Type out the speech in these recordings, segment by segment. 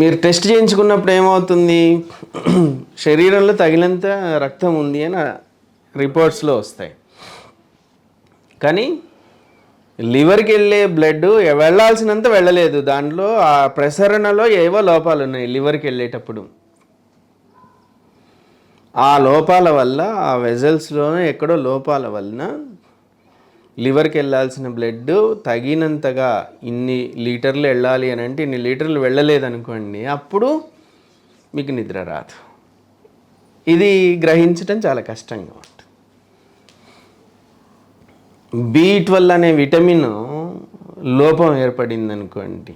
మీరు టెస్ట్ చేయించుకున్నప్పుడు ఏమవుతుంది? శరీరంలో తగినంత రక్తం ఉంది అని రిపోర్ట్స్లో వస్తాయి. కానీ లివర్కి వెళ్ళే బ్లడ్ వెళ్ళాల్సినంత వెళ్ళలేదు. దాంట్లో ఆ ప్రసరణలో ఏవో లోపాలు ఉన్నాయి లివర్కి వెళ్ళేటప్పుడు. ఆ లోపాల వల్ల ఆ వెజల్స్లోనే ఎక్కడో లోపాల వలన లివర్కి వెళ్ళాల్సిన బ్లడ్ తగినంతగా ఇన్ని లీటర్లు వెళ్ళాలి అని అంటే ఇన్ని లీటర్లు వెళ్ళలేదనుకోండి అప్పుడు మీకు నిద్ర రాదు. ఇది గ్రహించడం చాలా కష్టంగా ఉంటుంది. బి ట్వెల్వ్ అనే విటమిన్ లోపం ఏర్పడింది అనుకోండి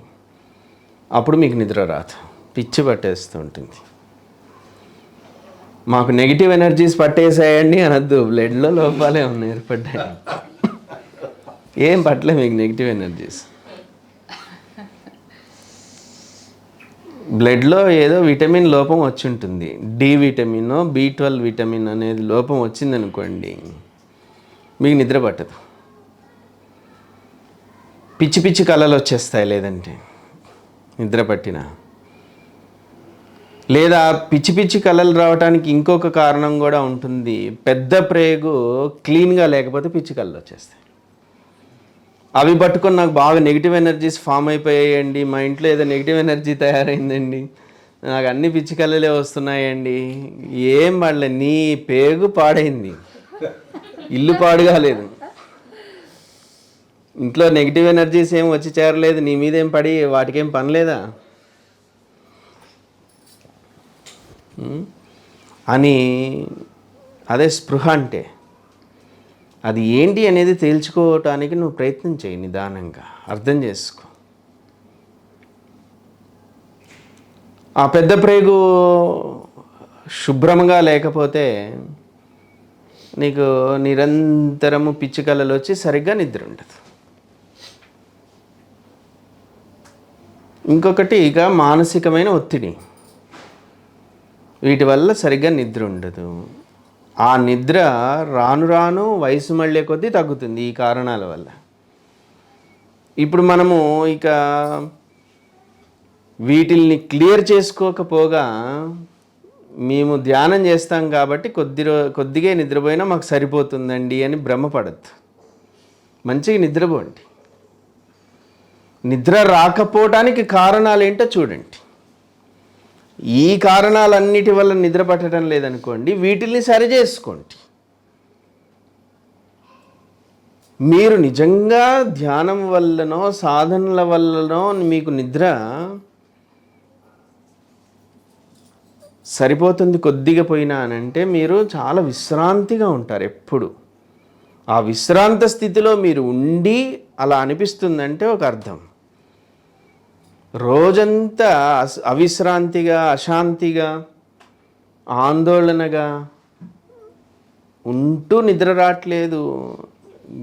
అప్పుడు మీకు నిద్ర రాదు. పిచ్చి పట్టేస్తూ ఉంటుంది. మాకు నెగిటివ్ ఎనర్జీస్ పట్టేసాయండి అనద్దు బ్లడ్లో లోపాలే ఉన్నాయి ఏర్పడ్డాయి. ఏం పట్టలే మీకు నెగిటివ్ ఎనర్జీస్ బ్లడ్లో ఏదో విటమిన్ లోపం వచ్చి ఉంటుంది. D vitamin B twelve vitamin అనేది లోపం వచ్చిందనుకోండి మీకు నిద్ర పట్టదు. పిచ్చి పిచ్చి కళలు వచ్చేస్తాయి లేదంటే నిద్ర పట్టిన. లేదా పిచ్చి పిచ్చి కళలు రావడానికి ఇంకొక కారణం కూడా ఉంటుంది. పెద్ద ప్రేగు క్లీన్గా లేకపోతే పిచ్చి కళలు వచ్చేస్తాయి. అవి పట్టుకొని నాకు బాగా నెగిటివ్ ఎనర్జీస్ ఫామ్ అయిపోయాయండి. మా ఇంట్లో ఏదో నెగిటివ్ ఎనర్జీ తయారైందండి. నాకు అన్ని పిచ్చి కళ్ళలే వస్తున్నాయండి. ఏం పడలే నీ పేగు పాడైంది. ఇల్లు పాడుగాలేదు ఇంట్లో నెగిటివ్ ఎనర్జీస్ ఏం వచ్చి చేరలేదు నీ మీద ఏం పడి వాటికేం పని లేదా? అని అదే స్పృహ అంటే. అది ఏంటి అనేది తేల్చుకోవటానికి నువ్వు ప్రయత్నం చేయి నిదానంగా. అర్థం చేసుకో. ఆ పెద్ద ప్రేగు శుభ్రంగా లేకపోతే నీకు నిరంతరము పిచ్చి కళలు వచ్చి సరిగ్గా నిద్ర ఉండదు. ఇంకొకటి ఇక మానసికమైన ఒత్తిడి. వీటి వల్ల సరిగ్గా నిద్ర ఉండదు. ఆ నిద్ర రాను రాను వయసు మళ్ళే కొద్దీ తగ్గుతుంది ఈ కారణాల వల్ల. ఇప్పుడు మనము ఇక వీటిల్ని క్లియర్ చేసుకోకపోగా మేము ధ్యానం చేస్తాం కాబట్టి కొద్ది రో కొద్దిగా నిద్రపోయినా మాకు సరిపోతుందండి అని భ్రమపడద్దు. మంచిగా నిద్రపోండి. నిద్ర రాకపోవటానికి కారణాలు ఏంటో చూడండి. ఈ కారణాలన్నిటి వల్ల నిద్ర పట్టడం లేదనుకోండి వీటిల్ని సరి చేసుకోండి. మీరు నిజంగా ధ్యానం వల్లనో సాధనల వల్లనో మీకు నిద్ర సరిపోతుంది కొద్దిగా పోయినా అని అంటే మీరు చాలా విశ్రాంతిగా ఉంటారు ఎప్పుడు. ఆ విశ్రాంత స్థితిలో మీరు ఉండి అలా అనిపిస్తుందంటే ఒక అర్థం. రోజంతా అస్- అవిశ్రాంతిగా అశాంతిగా ఆందోళనగా ఉంటూ నిద్ర రావట్లేదు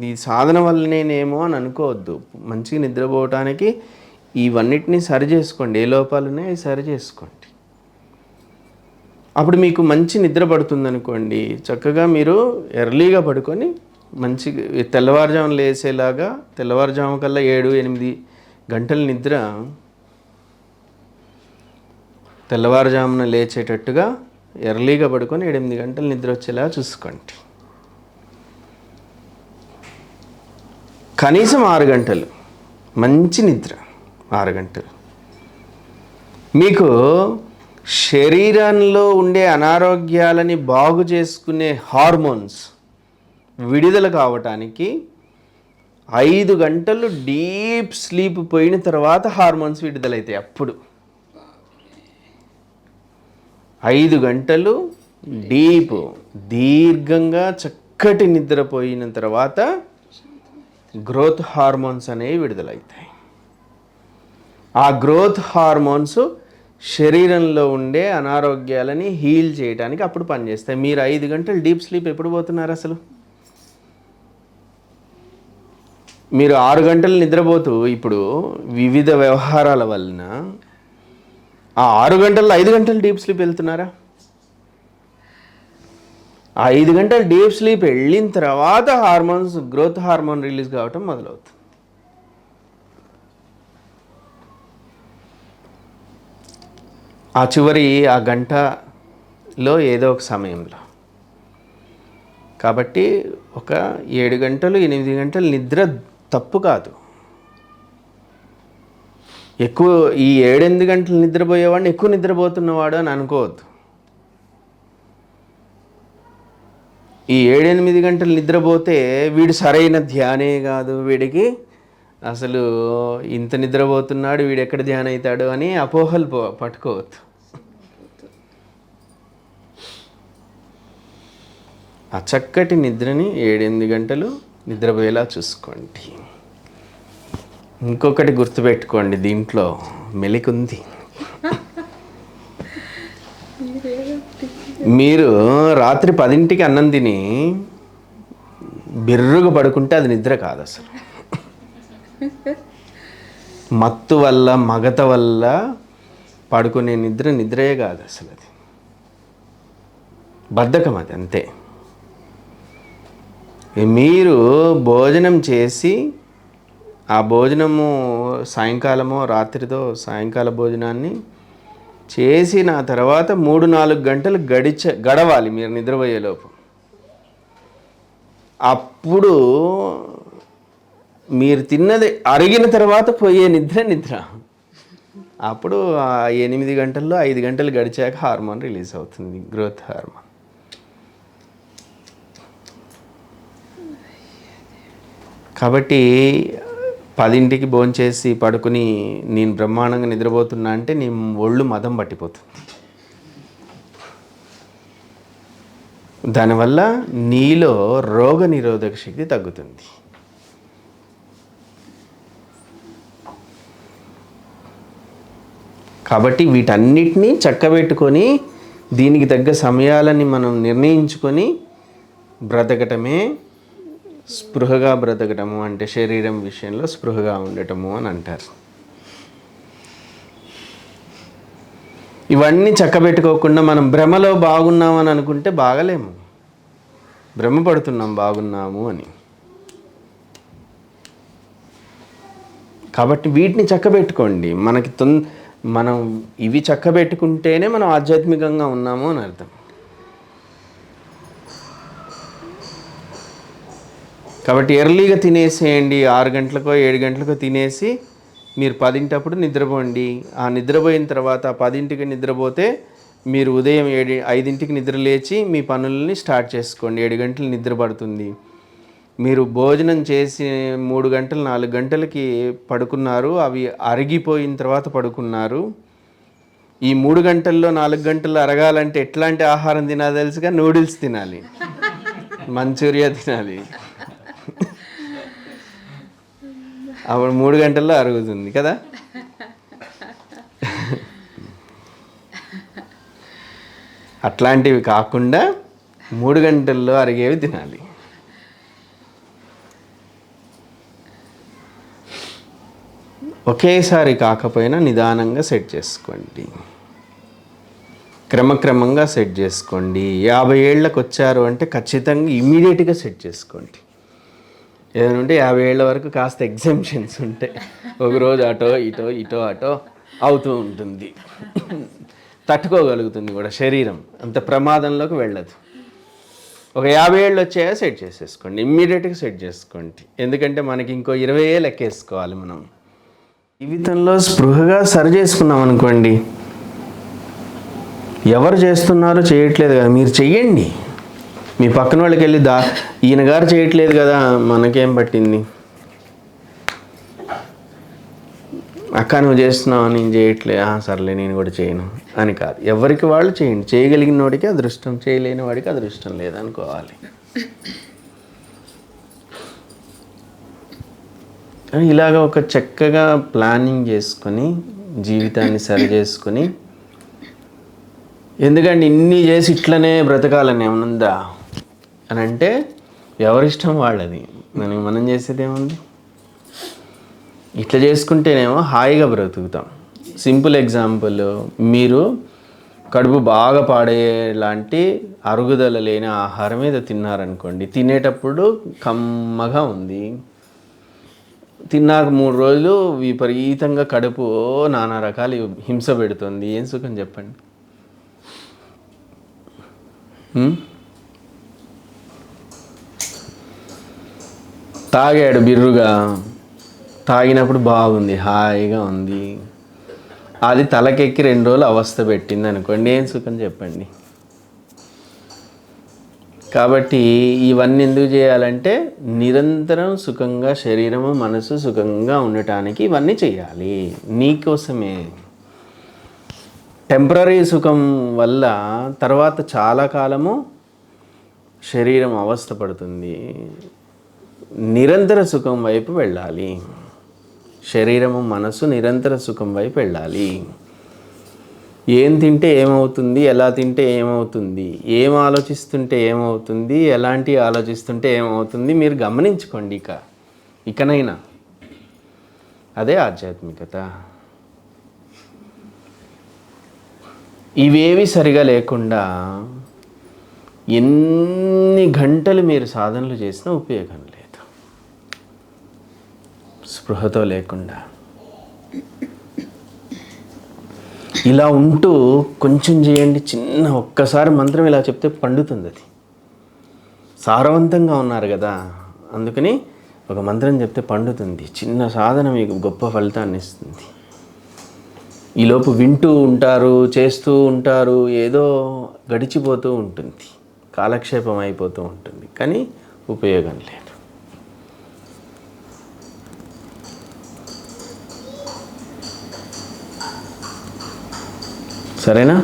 ఈ సాధన వల్లనేనేమో అని అనుకోవద్దు. మంచిగా నిద్రపోవటానికి ఇవన్నిటిని సరి చేసుకోండి. ఏ లోపాలు అవి సరి చేసుకోండి. అప్పుడు మీకు మంచి నిద్ర పడుతుంది అనుకోండి చక్కగా మీరు ఎర్లీగా పడుకొని మంచి తెల్లవారుజామున లేసేలాగా తెల్లవారుజాము కల్లా ఏడు ఎనిమిది గంటల నిద్ర తెల్లవారుజామున లేచేటట్టుగా ఎర్లీగా పడుకొని ఎనిమిది గంటలు నిద్ర వచ్చేలా చూసుకోండి. కనీసం ఆరు గంటలు. మంచి నిద్ర. ఆరు గంటలు. మీకు శరీరంలో ఉండే అనారోగ్యాలని బాగు చేసుకునే హార్మోన్స్ విడుదల కావటానికి ఐదు గంటలు డీప్ స్లీప్ పోయిన తర్వాత హార్మోన్స్ విడుదలైతాయి అప్పుడు. ఐదు గంటలు డీప్ దీర్ఘంగా చక్కటి నిద్రపోయిన తర్వాత గ్రోత్ హార్మోన్స్ అనేవి విడుదలవుతాయి ఆ గ్రోత్ హార్మోన్స్ శరీరంలో ఉండే అనారోగ్యాలని హీల్ చేయడానికి అప్పుడు పనిచేస్తాయి. మీరు ఐదు గంటలు డీప్ స్లీప్ ఎప్పుడు పోతున్నారు అసలు? మీరు ఆరు గంటలు నిద్రపోతూ ఇప్పుడు వివిధ వ్యవహారాల వలన ఆ ఆరు గంటల్లో ఐదు గంటలు డీప్ స్లీప్ వెళ్తున్నారా? ఆ ఐదు గంటలు డీప్ స్లీప్ వెళ్ళిన తర్వాత హార్మోన్స్ గ్రోత్ హార్మోన్ రిలీజ్ కావటం మొదలవుతుంది. ఆ చివరి ఆ గంటలో ఏదో ఒక సమయంలో. కాబట్టి ఒక ఏడు గంటలు ఎనిమిది గంటలు నిద్ర తప్పు కాదు. ఎక్కువ ఈ ఏడెనిమిది గంటలు నిద్రపోయేవాడిని ఎక్కువ నిద్రపోతున్నవాడు అని అనుకోవద్దు. ఈ ఏడెనిమిది గంటలు నిద్రపోతే వీడు సరైన ధ్యానే కాదు వీడికి. అసలు ఇంత నిద్రపోతున్నాడు వీడు ఎక్కడ ధ్యానం అవుతాడు అని అపోహలు పో పట్టుకోవద్దు. ఆ చక్కటి నిద్రని ఏడెనిమిది గంటలు నిద్రపోయేలా చూసుకోండి. ఇంకొకటి గుర్తుపెట్టుకోండి దీంట్లో మెలికుంది. మీరు రాత్రి పదింటికి అన్నం తిని బిర్రుగా పడుకుంటే అది నిద్ర కాదు అసలు. మత్తు వల్ల మగత వల్ల పడుకునే నిద్ర నిద్రయే కాదు అసలు అది. బద్ధకం అది అంతే. మీరు భోజనం చేసి ఆ భోజనము సాయంకాలమో రాత్రితో సాయంకాల భోజనాన్ని చేసిన తర్వాత మూడు నాలుగు గంటలు గడిచ గడవాలి మీరు నిద్రపోయేలోపు. అప్పుడు మీరు తిన్నది అరిగిన తర్వాత పోయే నిద్ర నిద్ర. అప్పుడు ఆ ఎనిమిది గంటల్లో ఐదు గంటలు గడిచాక హార్మోన్ రిలీజ్ అవుతుంది గ్రోత్ హార్మోన్. కాబట్టి పదింటికి భోంచేసి పడుకుని నేను బ్రహ్మాండంగా నిద్రపోతున్నా అంటే నీ ఒళ్ళు మదం పట్టిపోతుంది. దానివల్ల నీలో రోగ నిరోధక శక్తి తగ్గుతుంది. కాబట్టి వీటన్నిటినీ చక్కబెట్టుకొని దీనికి తగ్గ సమయాలని మనం నిర్ణయించుకొని బ్రతకటమే స్పృహగా బ్రతకటము అంటే శరీరం విషయంలో స్పృహగా ఉండటము అని అంటారు. ఇవన్నీ చక్కబెట్టుకోకుండా మనం భ్రమలో బాగున్నామని అనుకుంటే బాగలేము. భ్రమ పడుతున్నాం బాగున్నాము అని. కాబట్టి వీటిని చక్కబెట్టుకోండి. మనకి తొం మనం ఇవి చక్కబెట్టుకుంటేనే మనం ఆధ్యాత్మికంగా ఉన్నాము అని అర్థం. కాబట్టి ఎర్లీగా తినేసేయండి. ఆరు గంటలకో ఏడు గంటలకో తినేసి మీరు పదింటప్పుడు నిద్రపోండి. ఆ నిద్రపోయిన తర్వాత పదింటికి నిద్రపోతే మీరు ఉదయం ఏడు ఐదింటికి నిద్ర లేచి మీ పనులని స్టార్ట్ చేసుకోండి. ఏడు గంటలు నిద్ర పడుతుంది. మీరు భోజనం చేసి మూడు గంటలు నాలుగు గంటలకి పడుకున్నారు. అవి అరిగిపోయిన తర్వాత పడుకున్నారు. ఈ మూడు గంటల్లో నాలుగు గంటలు అరగాలంటే ఎట్లాంటి ఆహారం తినాలి తెలుసుగా? నూడిల్స్ తినాలి. మంచూరియా తినాలి. అప్పుడు మూడు గంటల్లో అరుగుతుంది కదా? అట్లాంటివి కాకుండా మూడు గంటల్లో అరిగేవి తినాలి. ఒకేసారి కాకపోయినా నిదానంగా సెట్ చేసుకోండి. క్రమక్రమంగా సెట్ చేసుకోండి. యాభై ఏళ్ళకి వచ్చారు అంటే ఖచ్చితంగా ఇమీడియట్గా సెట్ చేసుకోండి. ఏదంటే యాభై ఏళ్ళ వరకు కాస్త ఎగ్జామ్షన్స్ ఉంటాయి ఒకరోజు అటో ఇటో ఇటో అటో అవుతూ ఉంటుంది. తట్టుకోగలుగుతుంది కూడా శరీరం. అంత ప్రమాదంలోకి వెళ్ళదు. ఒక యాభై ఏళ్ళు వచ్చాయా సెట్ చేసేసుకోండి. ఇమ్మీడియట్గా సెట్ చేసుకోండి. ఎందుకంటే మనకి ఇంకో ఇరవై ఏళ్ళు లెక్కేసుకోవాలి మనం. జీవితంలో స్పృహగా సరి చేసుకున్నాం అనుకోండి. ఎవరు చేస్తున్నారో చేయట్లేదు కదా. మీరు చెయ్యండి. మీ పక్కన వాళ్ళకి వెళ్ళి దా ఈయన గారు చేయట్లేదు కదా మనకేం పట్టింది? అక్క నువ్వు చేస్తున్నావు? నేను చేయట్లే సర్లే నేను కూడా చేయను అని కాదు. ఎవరికి వాళ్ళు చేయండి. చేయగలిగిన వాడికి అదృష్టం చేయలేని వాడికి అదృష్టం లేదనుకోవాలి. ఇలాగ ఒక చక్కగా ప్లానింగ్ చేసుకొని జీవితాన్ని సరి చేసుకొని ఎందుకంటే ఇన్ని చేసి ఇట్లనే బ్రతకాలని ఏమైనా ఉందా అని అంటే ఎవరిష్టం వాళ్ళది. దానికి మనం చేసేది ఏముంది ఇట్లా చేసుకుంటేనేమో హాయిగా బ్రతుకుతాం. సింపుల్ ఎగ్జాంపుల్ మీరు కడుపు బాగా పాడేలాంటి అరుగుదల లేని ఆహారం ఏదో తిన్నారనుకోండి తినేటప్పుడు కమ్మగా ఉంది. తిన్నాక మూడు రోజులు విపరీతంగా కడుపు నానా రకాల హింస పెడుతుంది. ఏం సుఖం చెప్పండి? తాగాడు బిర్రుగా. తాగినప్పుడు బాగుంది హాయిగా ఉంది. అది తలకెక్కి రెండు రోజులు అవస్థ పెట్టింది అనుకోండి. ఏం సుఖం చెప్పండి. కాబట్టి ఇవన్నీ ఎందుకు చేయాలంటే నిరంతరం సుఖంగా శరీరము మనసు సుఖంగా ఉండటానికి ఇవన్నీ చేయాలి. నీకోసమే టెంపరీ సుఖం వల్ల తర్వాత చాలా కాలము శరీరం అవస్థ పడుతుంది. నిరంతర సుఖం వైపు వెళ్ళాలి. శరీరము మనసు నిరంతర సుఖం వైపు వెళ్ళాలి. ఏం తింటే ఏమవుతుంది ఎలా తింటే ఏమవుతుంది ఏం ఆలోచిస్తుంటే ఏమవుతుంది ఎలాంటి ఆలోచిస్తుంటే ఏమవుతుంది మీరు గమనించుకోండి ఇక. ఇకనైనా. అదే ఆధ్యాత్మికత. ఇవేవి సరిగా లేకుండా ఎన్ని గంటలు మీరు సాధనలు చేసినా ఉపయోగం లేదు. స్పృహతో లేకుండా. ఇలా ఉంటూ కొంచెం చేయండి చిన్న ఒక్కసారి మంత్రం ఇలా చెప్తే పండుతుంది అది. సారవంతంగా ఉన్నారు కదా అందుకని ఒక మంత్రం చెప్తే పండుతుంది. చిన్న సాధన మీకు గొప్ప ఫలితాన్ని ఇస్తుంది. ఈలోపు వింటూ ఉంటారు చేస్తూ ఉంటారు ఏదో గడిచిపోతూ ఉంటుంది. కాలక్షేపం అయిపోతూ ఉంటుంది. కానీ ఉపయోగం లేదు. సరేనా?